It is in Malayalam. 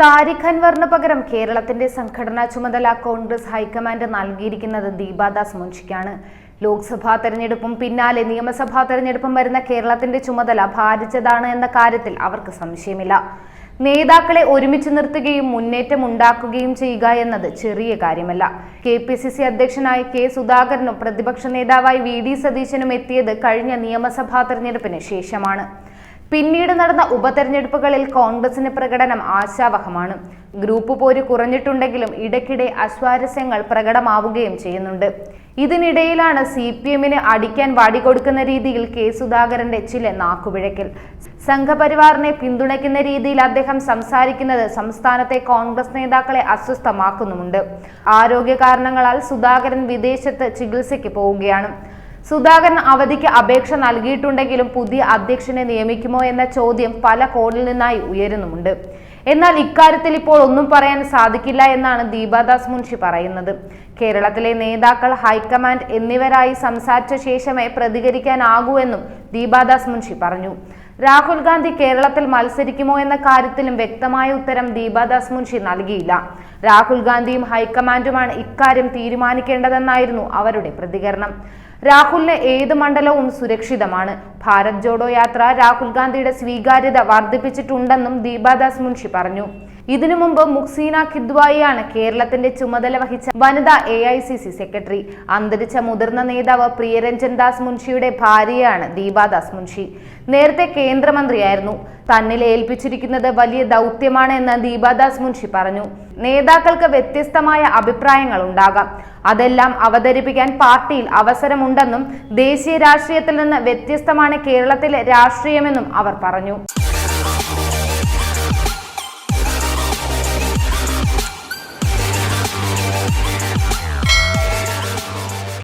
താരിഖ് അൻവറിന് പകരം കേരളത്തിന്റെ സംഘടനാ ചുമതല കോൺഗ്രസ് ഹൈക്കമാൻഡ് നൽകിയിരിക്കുന്നത് ദീപാദാസ് മുൻഷിക്കാണ്. ലോക്സഭാ തെരഞ്ഞെടുപ്പും പിന്നാലെ നിയമസഭാ തെരഞ്ഞെടുപ്പും വരുന്ന കേരളത്തിന്റെ ചുമതല ഭാരിച്ചതാണ് എന്ന കാര്യത്തിൽ അവർക്ക് സംശയമില്ല. നേതാക്കളെ ഒരുമിച്ച് നിർത്തുകയും മുന്നേറ്റം ഉണ്ടാക്കുകയും ചെയ്യുക എന്നത് ചെറിയ കാര്യമല്ല. കെ പി സി സി അധ്യക്ഷനായ കെ സുധാകരനും പ്രതിപക്ഷ നേതാവായി വി ഡി സതീശനും എത്തിയത് കഴിഞ്ഞ നിയമസഭാ തെരഞ്ഞെടുപ്പിന് ശേഷമാണ്. പിന്നീട് നടന്ന ഉപതെരഞ്ഞെടുപ്പുകളിൽ കോൺഗ്രസിന്റെ പ്രകടനം ആശാവഹമാണ്. ഗ്രൂപ്പ് പോര് കുറഞ്ഞിട്ടുണ്ടെങ്കിലും ഇടയ്ക്കിടെ അസ്വാരസ്യങ്ങൾ പ്രകടമാവുകയും ചെയ്യുന്നുണ്ട്. ഇതിനിടയിലാണ് സി പി എമ്മിന് അടിക്കാൻ വാടിക്കൊടുക്കുന്ന രീതിയിൽ കെ സുധാകരന്റെ ചില നാക്കുപിഴക്കൽ. സംഘപരിവാറിനെ പിന്തുണയ്ക്കുന്ന രീതിയിൽ അദ്ദേഹം സംസാരിക്കുന്നത് സംസ്ഥാനത്തെ കോൺഗ്രസ് നേതാക്കളെ അസ്വസ്ഥമാക്കുന്നുമുണ്ട്. ആരോഗ്യ കാരണങ്ങളാൽ സുധാകരൻ വിദേശത്ത് ചികിത്സയ്ക്ക് പോവുകയാണ്. സുധാകരൻ അവധിക്ക് അപേക്ഷ നൽകിയിട്ടുണ്ടെങ്കിലും പുതിയ അധ്യക്ഷനെ നിയമിക്കുമോ എന്ന ചോദ്യം പല കോണിൽ നിന്നായി ഉയരുന്നുമുണ്ട്. എന്നാൽ ഇക്കാര്യത്തിൽ ഇപ്പോൾ ഒന്നും പറയാൻ സാധിക്കില്ല എന്നാണ് ദീപാദാസ് മുൻഷി പറയുന്നത്. കേരളത്തിലെ നേതാക്കൾ ഹൈക്കമാൻഡ് എന്നിവരായി സംസാരിച്ച ശേഷമേ പ്രതികരിക്കാനാകൂ എന്നും ദീപാദാസ് മുൻഷി പറഞ്ഞു. രാഹുൽ ഗാന്ധി കേരളത്തിൽ മത്സരിക്കുമോ എന്ന കാര്യത്തിലും വ്യക്തമായ ഉത്തരം ദീപാദാസ് മുൻഷി നൽകിയില്ല. രാഹുൽ ഗാന്ധിയും ഹൈക്കമാൻഡുമാണ് ഇക്കാര്യം തീരുമാനിക്കേണ്ടതെന്നായിരുന്നു അവരുടെ പ്രതികരണം. രാഹുലിന് ഏത് മണ്ഡലവും സുരക്ഷിതമാണ്. ഭാരത് ജോഡോ യാത്ര രാഹുൽ ഗാന്ധിയുടെ സ്വീകാര്യത വർദ്ധിപ്പിച്ചിട്ടുണ്ടെന്നും ദീപാദാസ് മുൻഷി പറഞ്ഞു. ഇതിനു മുമ്പ് മുക്സീന ഖിദ്വായിയാണ് കേരളത്തിന്റെ ചുമതല വഹിച്ച വനിതാ A I C C secretary. അന്തരിച്ച മുതിർന്ന നേതാവ് പ്രിയരഞ്ജൻ ദാസ് മുൻഷിയുടെ ഭാര്യയാണ് ദീപാദാസ് മുൻഷി. നേരത്തെ കേന്ദ്രമന്ത്രിയായിരുന്നു. തന്നിൽ ഏൽപ്പിച്ചിരിക്കുന്നത് വലിയ ദൗത്യമാണ് എന്ന് ദീപാദാസ് മുൻഷി പറഞ്ഞു. നേതാക്കൾക്ക് വ്യത്യസ്തമായ അഭിപ്രായങ്ങൾ ഉണ്ടാകാം. അതെല്ലാം അവതരിപ്പിക്കാൻ പാർട്ടിയിൽ അവസരമുണ്ടെന്നും ദേശീയ രാഷ്ട്രീയത്തിൽ നിന്ന് വ്യത്യസ്തമാണ് കേരളത്തിലെ രാഷ്ട്രീയമെന്നും അവർ പറഞ്ഞു.